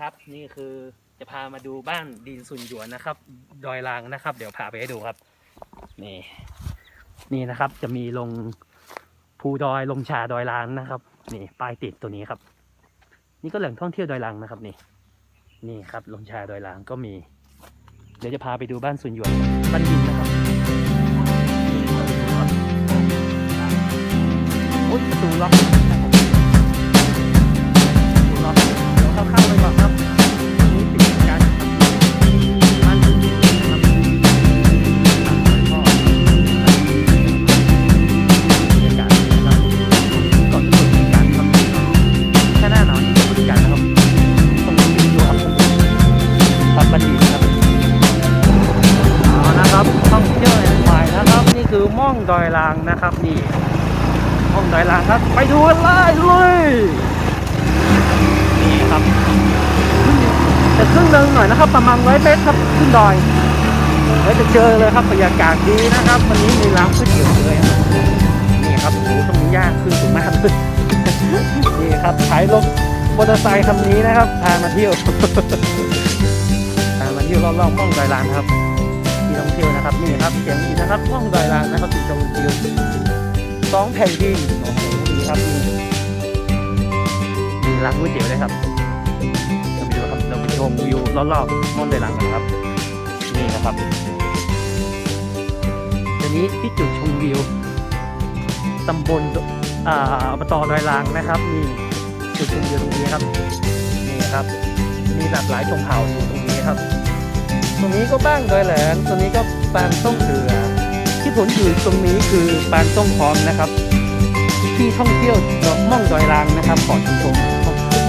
ครับ นี่คือจะพามาดูบ้านดินสุนหยวนนะครับ ดอยลางนะครับ เดี๋ยวพาไปให้ดูครับ นี่ นี่นะครับจะมีลงภูดอยลงชาดอยลางนะครับ นี่ป้ายติดตัวนี้ครับ นี่ก็แหล่งท่องเที่ยวดอยลางนะครับ นี่ นี่ครับลงชาดอยลางก็มี เดี๋ยวจะพาไปดูบ้านสุนหยวนบ้านดินนะครับไปดูครับโอ๊ยประตูล็อก เดี๋ยวเข้าๆไปก่อนครับนี่ปิดการบ้านสุนหยวนนะครับแล้วก็บรรยากาศนะครับก่อนที่จะเปิดการครับแค่หน้าหนาวนี่เปิดการนะครับตรงนี้อยู่ครับครับบันดีครับเอานะครับท่องเที่ยวแห่งใหม่นะครับ นี่คือม่องดอยลางนะครับนี่ม่องดอยลางครับ ไปดูกันเลยเลย นี่ครับจะขึ้นเดินหน่อยนะครับประมาณร้อยเมตรครับขึ้นดอยแล้วจะเจอเลยครับบรรยากาศดีนะครับ วันนี้มีร้านก๋วยเตี๋ยวเลยนี่ครับโอ้โหตรงนี้ยากขึ้นสูงมากเลยนี่ครับขายรถมอเตอร์ไซค์คันนี้นะครับพามาเที่ยวพามาเที่ยวรอบๆม่องดอยลางครับที่ท่องเที่ยวนะครับนี่ครับเสียงดีนะครับห้องดอยลางนะครับจุดชมวิวสองแผ่นดินโอ้โหดีครับนี่ ร้านก๋วยเตี๋ยวเลยครับเราไปดูครับเราไปชมวิวรอบๆม่อนดอยลางกันครับ นี่นะครับตอนนี้ที่จุดชมวิวตำบลอ่าอบตดอยลางนะครับนี่จุดชมวิวตรงนี้ครับนี่ครับ มีหลากหลายชมเผ่าอยู่ตรงนี้ครับ ตรงนี้ก็บ้างดอยแหลมตรงนี้ก็ปางต้งเถือที่ผลอยู่ตรงนี้คือปางต้งพร้อมนะครับ ที่ท่องเที่ยวม่องดอยลางนะครับขอชื่นชม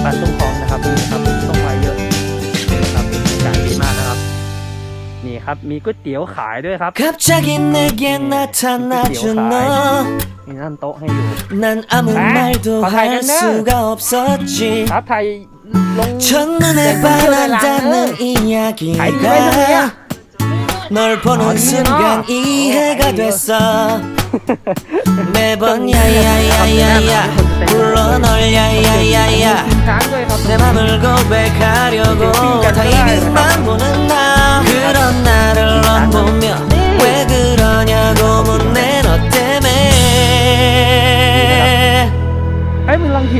ปางต้งพร้อมนะครับนี่ครับต้นไม้เยอะนะครับบรรยากาศดีมากนะครับ นี่ครับมีก๋วยเตี๋ยวขายด้วยครับ 갑자기 내게 나타나준 너 มีนั่นโต๊ะให้อยู่ 난 아무 아, 말도 거 할 가야겠네. 수가 없었지 ครับไทยลง 첫눈에 네, 반한다는 네. 이야기가 아이고, 왜 그래요? 널 보는 아니야. 순간 이해가 아이고. 됐어 매번 야야야야야 불러 널 야야 내 맘을 고백하려고. 타이밍만 보는 나. 그런 나를 런보며 왜 그러냐고 묻네 너 때문에. I'm belong to.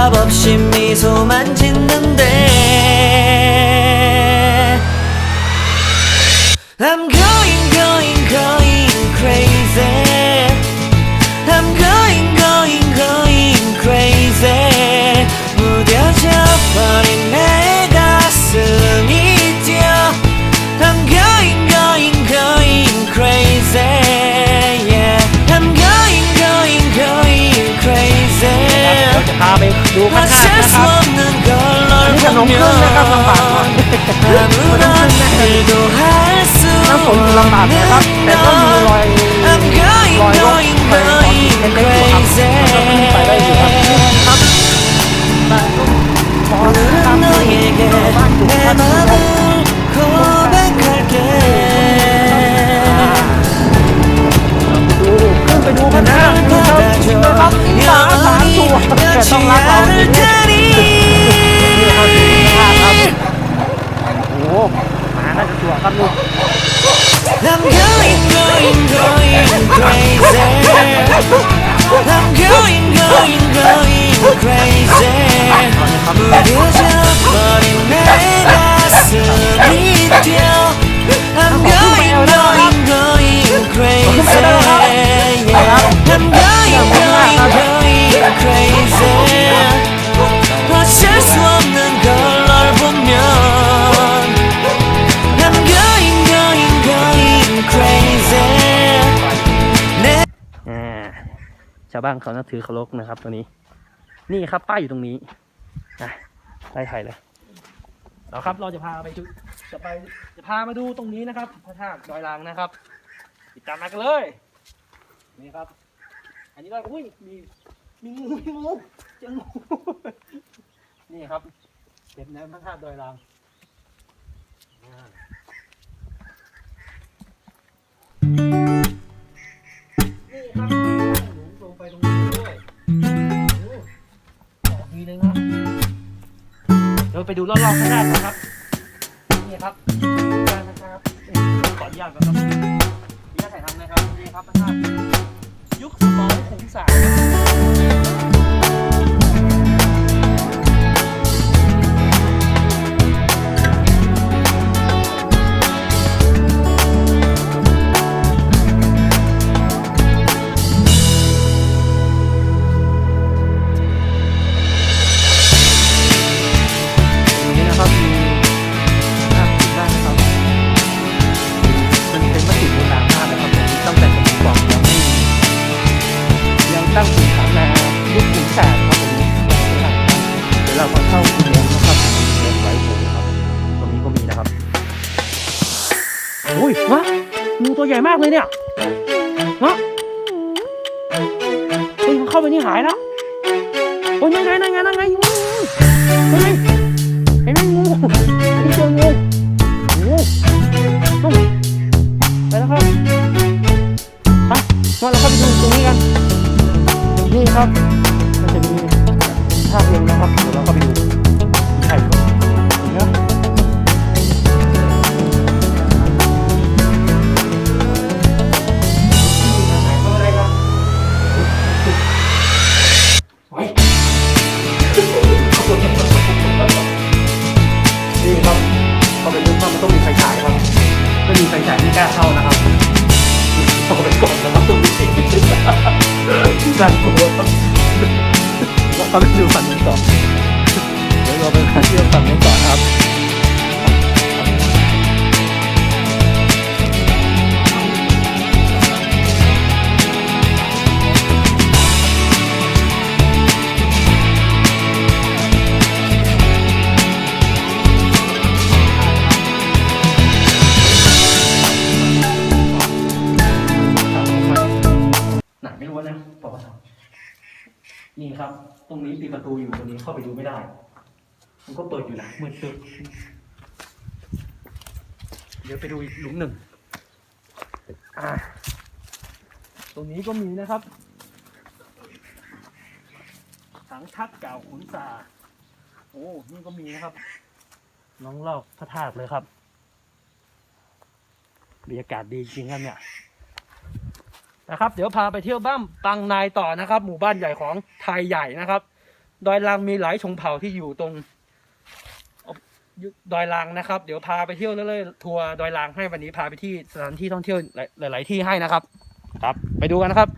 답 없이 ลงขึ้นนะครับลำบากหน่อยมันลงขึ้นนะครับน้ำฝนลำบากนะครับแต่ก็มีรอยรอยรถไปของเล็กๆอยู่ครับมันก็ขึ้นไปได้อยู่ครับครับบ้านก็นะครับ มาน่าจะตัวครับลูก I'm going, going, going crazy. I'm going, going, going crazy. 무뎌져 버린 내 가슴이 뛰어. ชาวบ้านเขานับถือเคารพนะครับ ตัวนี้ นี่ครับป้ายอยู่ตรงนี้นะไล่ไทยเลยเอาครับ เราจะพาไปดูจะไปจะพามาดูตรงนี้นะครับพระธาตุดอยลางนะครับติดตามมากันเลยนี่ครับ อันนี้ก็อุ้ยมีมีงูมีงูเจองูนี่ครับเก็บน้ำพระธาตุดอยลาง ยวไปดูรอบๆพระธากันะครับ นี่ครับการนะครับนี่ขออนุญาตก่อนครับนี่ถ่ายทำนะครับ นี่ครับพระธาตุยุคสมัยขุนสาร ยวะงูตัวใหญ่มากเลยเนี่ยวะเฮ้ยมันเข้าไปนี่หายแล้วโอ้ยนั่นไงนั่นไงนั่นไง เราเข้าไปดูฝั่งนี้ต่อเดี๋ยวเราไปเที่ยวฝั่งนี้ต่อนครับหนักไม่รู้นะบอกว่า นี่ครับ ตรงนี้ปิดประตูอยู่ตรงนี้เข้าไปดูไม่ได้ มันก็เปิดอยู่นะมืดตึ๊บเดี๋ยวไปดูอีกหลุมหนึ่งอ่าตรงนี้ก็มีนะครับถังทัดเก่าขุนสาโอ้นี่ก็มีนะครับ น้องลอกพระธาตุเลยครับบรรยากาศดีจริงครับเนี่ย นะครับ เดี๋ยวพาไปเที่ยวบ้านปังนายต่อนะครับ หมู่บ้านใหญ่ของไทยใหญ่นะครับ ดอยลังมีหลายชนเผ่าที่อยู่ตรงดอยลังนะครับ เดี๋ยวพาไปเที่ยวเรื่อยๆทัวร์ดอยลังให้วันนี้พาไปที่สถานที่ท่องเที่ยวหลายๆที่ให้นะครับ ครับ ไปดูกันนะครับ